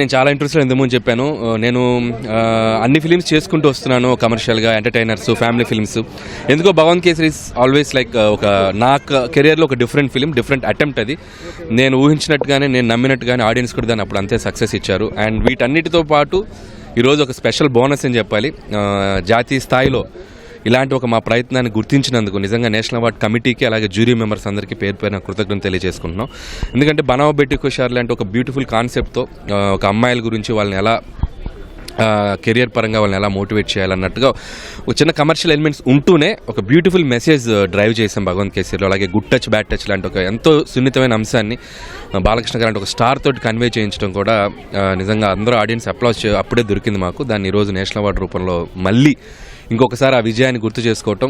నేను చాలా ఇంట్రెస్ట్లో ఇంతకుముందు చెప్పాను. నేను అన్ని ఫిలిమ్స్ చేసుకుంటూ వస్తున్నాను కమర్షియల్గా ఎంటర్టైనర్స్ ఫ్యామిలీ ఫిల్మ్స్ ఎందుకో భగవంత్ కేసరి ఆల్వేస్ లైక్ ఒక నా కెరియర్లో ఒక డిఫరెంట్ ఫిలిం డిఫరెంట్ అటెంప్ట్ అది. నేను ఊహించినట్టుగానే నేను నమ్మినట్టుగానే ఆడియన్స్ కూడా దాన్ని అప్పుడు అంతే సక్సెస్ ఇచ్చారు. అండ్ వీటన్నిటితో పాటు ఈరోజు ఒక స్పెషల్ బోనస్ అని చెప్పాలి. జాతీయ స్థాయిలో ఇలాంటి ఒక మా ప్రయత్నాన్ని గుర్తించినందుకు నిజంగా నేషనల్ అవార్డ్ కమిటీకి అలాగే జ్యూరీ మెంబర్స్ అందరికీ పేరు పైన కృతజ్ఞత తెలియజేసుకుంటున్నాం. ఎందుకంటే బనావ బెట్టి కుషార్ లాంటి ఒక బ్యూటిఫుల్ కాన్సెప్ట్తో ఒక అమ్మాయిల గురించి వాళ్ళని ఎలా కెరియర్ పరంగా వాళ్ళని ఎలా మోటివేట్ చేయాలన్నట్టుగా ఒక చిన్న కమర్షియల్ ఎలిమెంట్స్ ఉంటూనే ఒక బ్యూటిఫుల్ మెసేజ్ డ్రైవ్ చేసాం భగవంత్ కేసరిలో అలాగే గుడ్ టచ్ బ్యాడ్ టచ్ లాంటి ఒక ఎంతో సున్నితమైన అంశాన్ని బాలకృష్ణ గారు ఒక స్టార్ తోటి కన్వే చేయించడం కూడా నిజంగా అందరూ ఆడియన్స్ అప్లాస్ అప్పుడే దొరికింది మాకు. దాన్ని ఈరోజు నేషనల్ అవార్డు రూపంలో మళ్ళీ ఇంకొకసారి ఆ విజయాన్ని గుర్తు చేసుకోవటం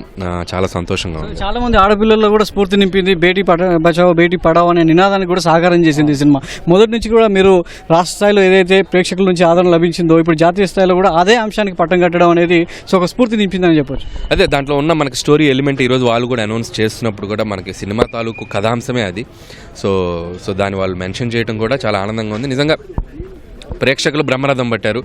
చాలా సంతోషంగా ఉంది. చాలా మంది ఆడపిల్లల్లో కూడా స్ఫూర్తి నింపింది. బేటీ పట బచావో బేటీ పడావో అనే నినాదానికి కూడా సహకారం చేసింది ఈ సినిమా. మొదటి నుంచి కూడా మీరు రాష్ట్ర స్థాయిలో ఏదైతే ప్రేక్షకుల నుంచి ఆదరణ లభించిందో ఇప్పుడు జాతీయ స్థాయిలో కూడా అదే అంశానికి పట్టం కట్టడం అనేది సో ఒక స్ఫూర్తి నింపిందని చెప్పొచ్చు. అదే దాంట్లో ఉన్న మనకి స్టోరీ ఎలిమెంట్ ఈరోజు వాళ్ళు కూడా అనౌన్స్ చేస్తున్నప్పుడు కూడా మనకి సినిమా తాలూకు కథాంశమే అది. సో సో దాన్ని వాళ్ళు మెన్షన్ చేయడం కూడా చాలా ఆనందంగా ఉంది. నిజంగా ప్రేక్షకులు బ్రహ్మరథం పట్టారు.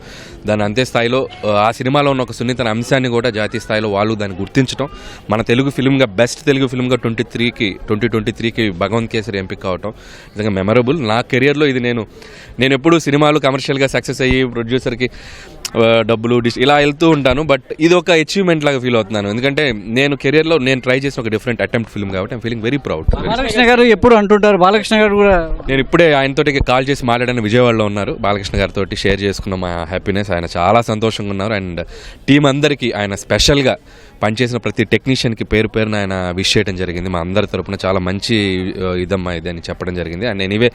దాని అంతే స్థాయిలో ఆ, సినిమాలో ఉన్న ఒక సున్నితన అంశాన్ని కూడా జాతీయ స్థాయిలో వాళ్ళు దాన్ని గుర్తించడం మన తెలుగు ఫిల్మ్గా బెస్ట్ తెలుగు ఫిల్మ్గా ట్వంటీ త్రీకి ట్వంటీ ట్వంటీ త్రీకి భగవంత్ కేసరి ఎంపిక కావటం నిజంగా మెమరబుల్. నా కెరియర్లో ఇది నేను నేను ఎప్పుడు సినిమాలు కమర్షియల్గా సక్సెస్ అయ్యి ప్రొడ్యూసర్కి డబ్బులు డిష్ ఇలా వెళ్తూ ఉంటాను. బట్ ఇది ఒక అచీవ్మెంట్ లాగా ఫీల్ అవుతున్నాను. ఎందుకంటే నేను కెరియర్లో నేను ట్రై చేసిన ఒక డిఫరెంట్ అటెంప్ట్ ఫిల్మ్ కాబట్టి I'm feeling very proud Balakrishna garu ఎప్పుడు అంటుంటారు? బాలకృష్ణ గారు కూడా నేను ఇప్పుడే ఆయనతోటి కాల్ చేసి మాట్లాడాను విజయవాడలో ఉన్నారు. బాలకృష్ణ గారితో షేర్ చేసుకున్న మా హ్యాపీనెస్ ఆయన చాలా సంతోషంగా ఉన్నారు. అండ్ టీం అందరికీ ఆయన స్పెషల్గా పనిచేసిన ప్రతి టెక్నీషియన్కి పేరు పేరున ఆయన విష్ చేయడం జరిగింది. మా అందరి తరపున చాలా మంచి ఇదమ్మా ఇది అని చెప్పడం జరిగింది. అండ్ ఎనీవే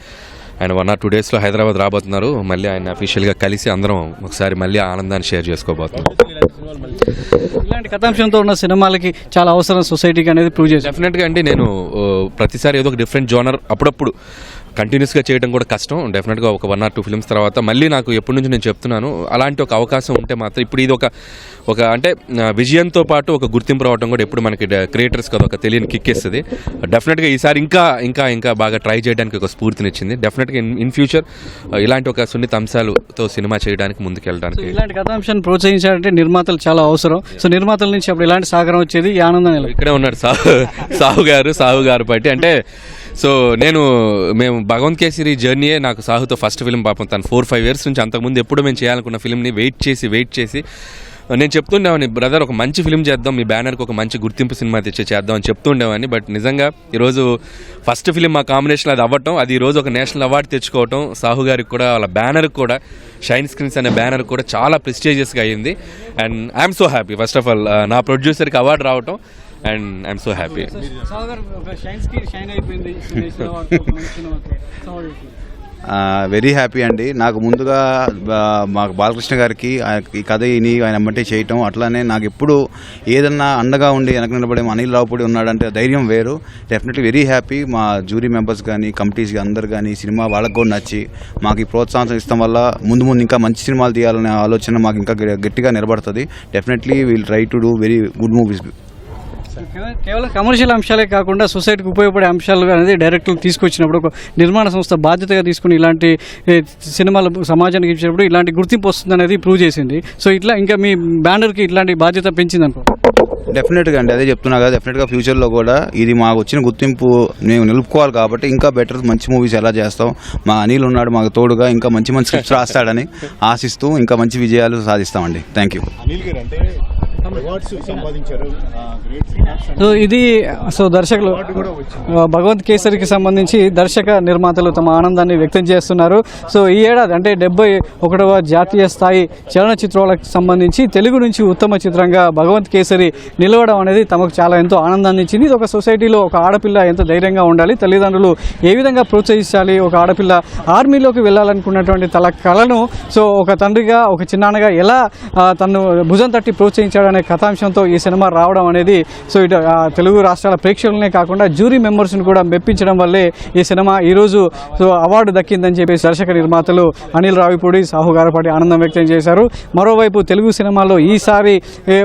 ఆయన వన్ ఆర్ టూ డేస్లో హైదరాబాద్ రాబోతున్నారు. మళ్ళీ ఆయన అఫీషియల్గా కలిసి అందరం ఒకసారి మళ్ళీ ఆనందాన్ని షేర్ చేసుకోబోతున్నాం. ఇలాంటి కథాంశంతో ఉన్న సినిమాలకి చాలా అవసరం సొసైటీకి అనేది ప్రూవ్ చేశారు. డెఫినెట్గా అండి నేను ప్రతిసారి ఏదో ఒక డిఫరెంట్ జోనర్ అప్పుడప్పుడు కంటిన్యూస్గా చేయడం కూడా కష్టం. డెఫినెట్గా ఒక వన్ ఆర్ టూ ఫిల్మ్స్ తర్వాత మళ్ళీ నాకు ఎప్పటి నుంచి నేను చెప్తున్నాను అలాంటి ఒక అవకాశం ఉంటే మాత్రం ఇప్పుడు ఇది ఒక ఒక అంటే విజయంతో పాటు ఒక గుర్తింపు రావడం కూడా ఎప్పుడు మనకి క్రియేటర్స్ కదా ఒక తెలియని కిక్ ఇస్తుంది డెఫినెట్గా ఈసారి ఇంకా ఇంకా ఇంకా బాగా ట్రై చేయడానికి ఒక స్ఫూర్తినిచ్చింది. డెఫినెట్గా ఇన్ ఇన్ ఫ్యూచర్ ఇలాంటి ఒక సున్నిత అంశాలతో సినిమా చేయడానికి ముందుకెళ్ళడానికి. ఇలాంటి కథాంశాన్ని ప్రోత్సహించాలంటే నిర్మాతలు చాలా అవసరం. సో నిర్మాతల నుంచి అప్పుడు ఇలాంటి సహకారం వచ్చేది ఆనందం ఇక్కడే ఉన్నాడు సాహు సాహు గారు సాహు గారు బట్టి. అంటే సో నేను మేము భగవంత్ కేసరి జర్నీయే నాకు సాహుతో ఫస్ట్ ఫిల్మ్ పాపం తను ఫోర్ ఫైవ్ ఇయర్స్ నుంచి అంతకుముందు ఎప్పుడు మేము చేయాలనుకున్న ఫిల్మ్ని వెయిట్ చేసి వెయిట్ చేసి నేను చెప్తుండేవాని బ్రదర్ ఒక మంచి ఫిల్మ్ చేద్దాం మీ బ్యానర్కి ఒక మంచి గుర్తింపు సినిమా తెచ్చి చేద్దాం అని చెప్తుండేవాని బట్ నిజంగా ఈరోజు ఫస్ట్ ఫిలిం మా కాంబినేషన్ అది అవ్వటం అది ఈరోజు ఒక నేషనల్ అవార్డు తెచ్చుకోవటం సాహు గారికి కూడా వాళ్ళ బ్యానర్కి కూడా షైన్ స్క్రీన్స్ అనే బ్యానర్ కూడా చాలా ప్రెస్టీజియస్గా అయ్యింది and I'm so happy first of all నా ప్రొడ్యూసర్కి అవార్డు రావటం. And I'm so happy very happy అండి. నాకు ముందుగా మాకు బాలకృష్ణ గారికి ఈ కథ విని ఆయన అమ్మటే చేయటం అట్లానే నాకు ఎప్పుడు ఏదన్నా అండగా ఉండి వెనక నిలబడే మా అనిల్ రావుపూడి ఉన్నాడంటే ధైర్యం వేరు. డెఫినెట్లీ వెరీ హ్యాపీ మా జూరీ మెంబర్స్ కానీ కమిటీస్ అందరు కానీ సినిమా వాళ్ళకు కూడా నచ్చి మాకు ఈ ప్రోత్సాహం ఇస్తాం వల్ల ముందు ముందు ఇంకా మంచి సినిమాలు తీయాలనే ఆలోచన మాకు ఇంకా గ- గట్టిగా నిలబడుతుంది. Definitely will try to do very good movies కేవలం కమర్షియల్ అంశాలే కాకుండా సొసైటీకి ఉపయోగపడే అంశాలు అనేది డైరెక్ట్లు తీసుకొచ్చినప్పుడు ఒక నిర్మాణ సంస్థ బాధ్యతగా తీసుకుని ఇలాంటి సినిమాలు సమాజానికి ఇచ్చినప్పుడు ఇలాంటి గుర్తింపు వస్తుంది అనేది ప్రూవ్ చేసింది. సో ఇట్లా ఇంకా మీ బ్యానర్కి ఇట్లాంటి బాధ్యత పెంచింది అనుకో డెఫినెట్గా అండి. అదే చెప్తున్నా కదా డెఫినెట్గా ఫ్యూచర్లో కూడా ఇది మాకు వచ్చిన గుర్తింపు మేము నిలుపుకోవాలి కాబట్టి ఇంకా బెటర్ మంచి మూవీస్ ఎలా చేస్తాం. మా అనిల్ ఉన్నాడు మాకు తోడుగా ఇంకా మంచి మంచి స్క్రిప్ట్స్ రాస్తాడని ఆశిస్తూ ఇంకా మంచి విజయాలు సాధిస్తామండి. థ్యాంక్ యూ సో ఇది సో దర్శకులు భగవంత్ కేసరికి సంబంధించి దర్శక నిర్మాతలు తమ ఆనందాన్ని వ్యక్తం చేస్తున్నారు. సో ఈ ఏడాది అంటే డెబ్బై ఒకటవ జాతీయ స్థాయి చలనచిత్రాలకు సంబంధించి తెలుగు నుంచి ఉత్తమ చిత్రంగా భగవంత్ కేసరి నిలవడం అనేది తమకు చాలా ఎంతో ఆనందాన్ని ఇచ్చింది. ఇది ఒక సొసైటీలో ఒక ఆడపిల్ల ఎంత ధైర్యంగా ఉండాలి తల్లిదండ్రులు ఏ విధంగా ప్రోత్సహించాలి ఒక ఆడపిల్ల ఆర్మీలోకి వెళ్ళాలనుకున్నటువంటి తన కళను సో ఒక తండ్రిగా ఒక చిన్నాన్నగా ఎలా తను భుజం తట్టి ప్రోత్సహించాడనే అనే కథాంశంతో ఈ సినిమా రావడం అనేది సో ఇటు తెలుగు రాష్ట్రాల ప్రేక్షకులనే కాకుండా జ్యూరీ మెంబర్స్ని కూడా మెప్పించడం వల్లే ఈ సినిమా ఈరోజు సో అవార్డు దక్కిందని చెప్పేసి దర్శక నిర్మాతలు అనిల్ రావిపూడి సాహు గారపాటి ఆనందం వ్యక్తం చేశారు. మరోవైపు తెలుగు సినిమాలో ఈసారి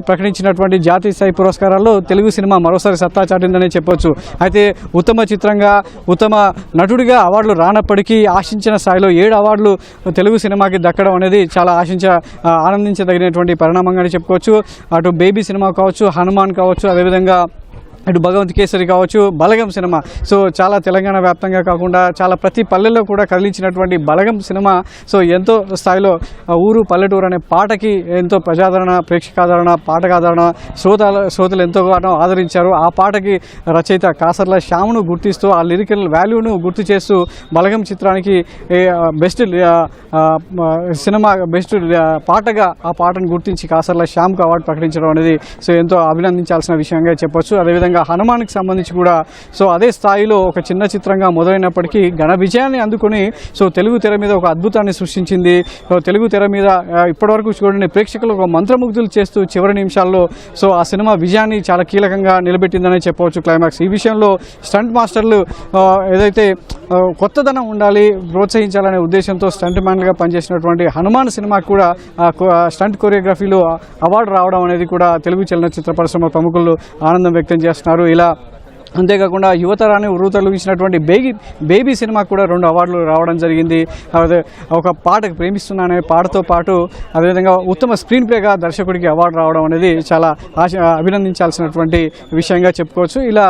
ప్రకటించినటువంటి జాతీయ స్థాయి పురస్కారాల్లో తెలుగు సినిమా మరోసారి సత్తా చాటిందనే చెప్పొచ్చు. అయితే ఉత్తమ చిత్రంగా ఉత్తమ నటుడిగా అవార్డులు రానప్పటికీ ఆశించిన స్థాయిలో ఏడు అవార్డులు తెలుగు సినిమాకి దక్కడం అనేది చాలా ఆశించ ఆనందించదగినటువంటి పరిణామంగానే చెప్పుకోవచ్చు. అటు బేబీ సినిమా కావచ్చు హనుమాన్ కావచ్చు అదేవిధంగా ఇటు భగవంత్ కేసరి కావచ్చు బలగం సినిమా. సో చాలా తెలంగాణ వ్యాప్తంగా కాకుండా చాలా ప్రతి పల్లెల్లో కూడా కదిలించినటువంటి బలగం సినిమా. సో ఎంతో స్థాయిలో ఊరు పల్లెటూరు అనే పాటకి ఎంతో ప్రజాదరణ ప్రేక్షకాదరణ పాటకాదరణ శ్రోతల శ్రోతలు ఎంతగానో ఆదరించారు. ఆ పాటకి రచయిత కాసర్ల శ్యామును గుర్తిస్తూ ఆ లిరికల్ వాల్యూను గుర్తు చేస్తూ బలగం చిత్రానికి బెస్ట్ సినిమా బెస్ట్ పాటగా ఆ పాటను గుర్తించి కాసర్ల శ్యామ్కు అవార్డు ప్రకటించడం అనేది సో ఎంతో అభినందించాల్సిన విషయంగా చెప్పొచ్చు. అదేవిధంగా హనుమాన్కి సంబంధించి కూడా. సో అదే స్థాయిలో ఒక చిన్న చిత్రంగా మొదలైనప్పటికీ ఘన విజయాన్ని అందుకొని సో తెలుగు తెర మీద ఒక అద్భుతాన్ని సృష్టించింది. తెలుగు తెర మీద ఇప్పటివరకు చూడండి ప్రేక్షకులు ఒక మంత్రముగ్ధులు చేస్తూ చివరి నిమిషాల్లో సో ఆ సినిమా విజయాన్ని చాలా కీలకంగా నిలబెట్టిందనే చెప్పవచ్చు క్లైమాక్స్. ఈ విషయంలో స్టంట్ మాస్టర్లు ఏదైతే కొత్తదనం ఉండాలి ప్రోత్సహించాలనే ఉద్దేశంతో స్టంట్ మ్యాన్గా పనిచేసినటువంటి హనుమాన్ సినిమాకు కూడా స్టంట్ కొరియోగ్రఫీలో అవార్డు రావడం అనేది కూడా తెలుగు చలనచిత్ర పరిశ్రమ ప్రముఖులు ఆనందం వ్యక్తం చేస్తున్నారు. ఇలా అంతేకాకుండా యువతరాన్ని ఇచ్చినటువంటి బేబీ బేబీ సినిమా కూడా రెండు అవార్డులు రావడం జరిగింది. అదే ఒక పాటకు ప్రేమిస్తున్నానే పాటతో పాటు అదేవిధంగా ఉత్తమ స్క్రీన్ ప్లేగా దర్శకుడికి అవార్డు రావడం అనేది చాలా ఆశ అభినందించాల్సినటువంటి విషయంగా చెప్పుకోవచ్చు. ఇలా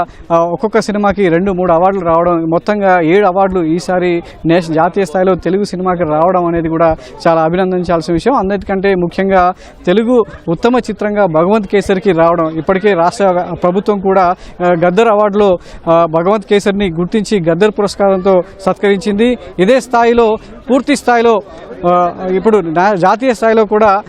ఒక్కొక్క సినిమాకి రెండు మూడు అవార్డులు రావడం మొత్తంగా ఏడు అవార్డులు ఈసారి నేష జాతీయ స్థాయిలో తెలుగు సినిమాకి రావడం అనేది కూడా చాలా అభినందించాల్సిన విషయం. అందరికంటే ముఖ్యంగా తెలుగు ఉత్తమ చిత్రంగా భగవంత్ కేసరికి రావడం ఇప్పటికే రాష్ట్ర ప్రభుత్వం కూడా గద్దర్ అవార్డు అవార్డులో భగవంత్ కేసరిని గుర్తించి గద్దర్ పురస్కారంతో సత్కరించింది. ఇదే స్థాయిలో పూర్తి స్థాయిలో ఇప్పుడు నా- జాతీయ స్థాయిలో కూడా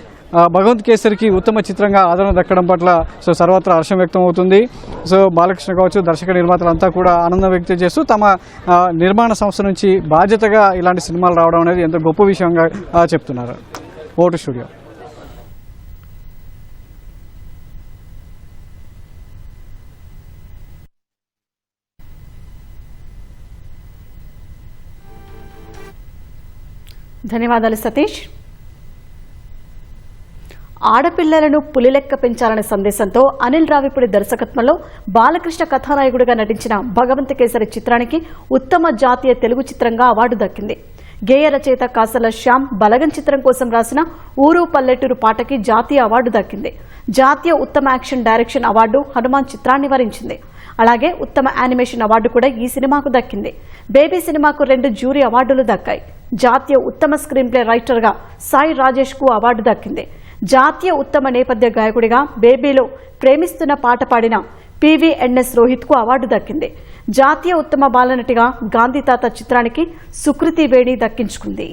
భగవంత్ కేసరికి ఉత్తమ చిత్రంగా ఆదరణ దక్కడం పట్ల సో సర్వత్రా హర్షం వ్యక్తం అవుతుంది. సో బాలకృష్ణ కావచ్చు దర్శక నిర్మాతలంతా కూడా ఆనందం వ్యక్తం చేస్తూ తమ నిర్మాణ సంస్థ నుంచి బాధ్యతగా ఇలాంటి సినిమాలు రావడం అనేది ఎంతో గొప్ప విషయంగా చెప్తున్నారు. ఓటు స్టూడియో. ధన్యవాదాలు సతీష్. ఆడపిల్లలను పులిలెక్క పెంచాలనే సందేశంతో అనిల్ రావిపూడి దర్శకత్వంలో బాలకృష్ణ కథానాయకుడిగా నటించిన భగవంత కేసరి చిత్రానికి ఉత్తమ జాతీయ తెలుగు చిత్రంగా అవార్డు దక్కింది. గేయ రచయిత కాసల శ్యామ్ బలగన్ చిత్రం కోసం రాసిన ఊరు పల్లెటూరు పాటకి జాతీయ అవార్డు దక్కింది. జాతీయ ఉత్తమ యాక్షన్ డైరెక్షన్ అవార్డు హనుమాన్ చిత్రాన్ని వరించింది. అలాగే ఉత్తమ యానిమేషన్ అవార్డు కూడా ఈ సినిమాకు దక్కింది. బేబీ సినిమాకు రెండు జ్యూరీ అవార్డులు దక్కాయి. జాతీయ ఉత్తమ స్క్రీన్ ప్లే రైటర్గా సాయి రాజేష్కు అవార్డు దక్కింది. జాతీయ ఉత్తమ నేపథ్య గాయకుడిగా బేబీలో ప్రేమిస్తున్న పాట పాడిన పివిఎన్ఎస్ రోహిత్కు అవార్డు దక్కింది. జాతీయ ఉత్తమ బాలనటిగా గాంధీ తాత చిత్రానికి సుకృతి వేణి దక్కించుకుంది.